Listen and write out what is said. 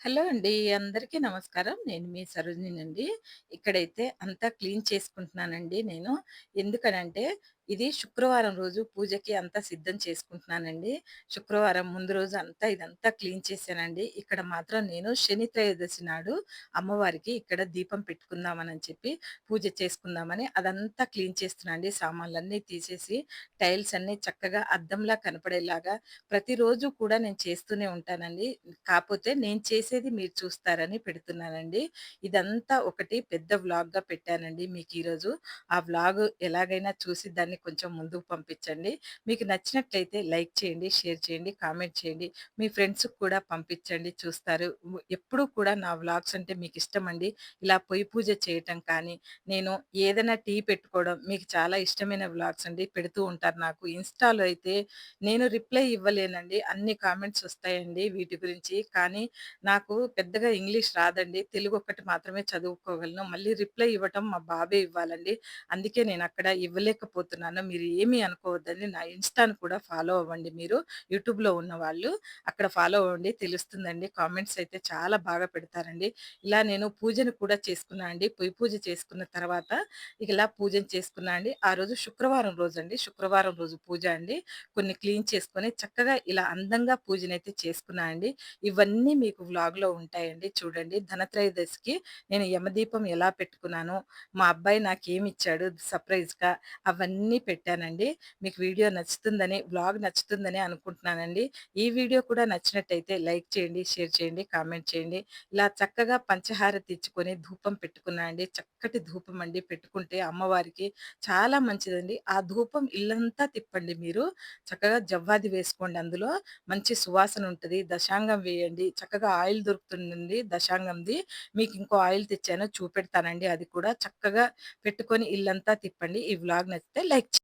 Hello అండి. అందరికీ నమస్కారం. నేను మీ సరోజినండి ఇక్కడైతే అంతా క్లీన్ చేసుకుంటున్నానండి నేను. ఎందుకనంటే, ఇది శుక్రవారం రోజు పూజకి అంతా సిద్ధం చేసుకుంటున్నానండి. శుక్రవారం ముందు రోజు అంతా ఇదంతా క్లీన్ చేశానండి. ఇక్కడ మాత్రం నేను శని త్రయోదశి నాడు అమ్మవారికి ఇక్కడ దీపం పెట్టుకుందామని చెప్పి, పూజ చేసుకుందామని అదంతా క్లీన్ చేస్తున్నా అండి. సామాన్లన్నీ తీసేసి, టైల్స్ అన్నీ చక్కగా అద్దంలా కనపడేలాగా ప్రతిరోజు కూడా నేను చేస్తూనే ఉంటానండి. కాకపోతే నేను చేసేది మీరు చూస్తారని పెడుతున్నానండి. ఇదంతా ఒకటి పెద్ద వ్లాగ్‌గా పెట్టానండి మీకు ఈరోజు ఆ వ్లాగ్ ఎలాగైనా చూసి దాన్ని కొంచెం ముందుకు పంపించండి. మీకు నచ్చినట్లయితే లైక్ చేయండి, షేర్ చేయండి, కామెంట్ చేయండి. మీ ఫ్రెండ్స్‌కి కూడా పంపించండి చూస్తారు. ఎప్పుడూ కూడా నా వ్లాగ్స్ అంటే మీకు ఇష్టమండి ఇలా పొయ్యి పూజ చేయటం కానీ, నేను ఏదైనా టీ పెట్టుకోవడం మీకు చాలా ఇష్టమైన వ్లాగ్స్ అండి. పెడుతూ ఉంటారు నాకు. ఇన్‌స్టాలో అయితే నేను రిప్లై ఇవ్వలేనండి. అన్ని కామెంట్స్ వస్తాయండి వీటి గురించి. కానీ నాకు పెద్దగా ఇంగ్లీష్ రాదండి. తెలుగు ఒక్కటి మాత్రమే చదువుకోగలను. మళ్ళీ రిప్లై ఇవ్వటం మా బాబే ఇవ్వాలండి. అందుకే నేను అక్కడ ఇవ్వలేకపోతున్నాను. మీరు ఏమీ అనుకోవద్దండి. నా ఇన్‌స్టాను కూడా ఫాలో అవ్వండి మీరు. యూట్యూబ్‌లో ఉన్నవాళ్ళు. అక్కడ ఫాలో అవ్వండి తెలుస్తుందండి. కామెంట్స్ అయితే చాలా బాగా పెడతారండి. ఇలా నేను పూజను కూడా చేసుకున్నా అండి. పొయ్యి పూజ చేసుకున్న తర్వాత ఇలా పూజను చేసుకున్నా అండి. ఆ రోజు శుక్రవారం రోజు అండి శుక్రవారం రోజు పూజ అండి. కొన్ని క్లీన్ చేసుకొని చక్కగా ఇలా అందంగా పూజనైతే చేసుకున్నా అండి. ఇవన్నీ మీకు వ్లాగ్‌లో ఉంటాయండి చూడండి. ధనత్రయోదశికి నేను యమదీపం ఎలా పెట్టుకున్నాను మా అబ్బాయి నాకేమిచ్చాడు సర్ప్రైజ్‌గా అవన్నీ పెట్టానండి. మీకు వీడియో నచ్చుతుందని, వ్లాగ్ నచ్చుతుందని అనుకుంటున్నానండి. ఈ వీడియో కూడా నచ్చినట్టయితే లైక్ చేయండి, షేర్ చేయండి, కామెంట్ చేయండి. ఇలా చక్కగా పంచహారతి ఇచ్చుకొని ధూపం పెట్టుకున్నా అండి. చక్కటి ధూపం అండి పెట్టుకుంటే అమ్మవారికి చాలా మంచిదండి. ఆ ధూపం ఇల్లంతా తిప్పండి మీరు. చక్కగా జవ్వాది వేసుకోండి అందులో. మంచి సువాసన ఉంటుంది దశాంగం వేయండి. చక్కగా ఆయిల్ దొరుకుతుందండి దశాంగంది. మీకు ఇంకో ఆయిల్ తెచ్చాను చూపెడతానండి అది కూడా. చక్కగా పెట్టుకొని ఇల్లంతా తిప్పండి. ఈ వ్లాగ్ నచ్చితే లైక్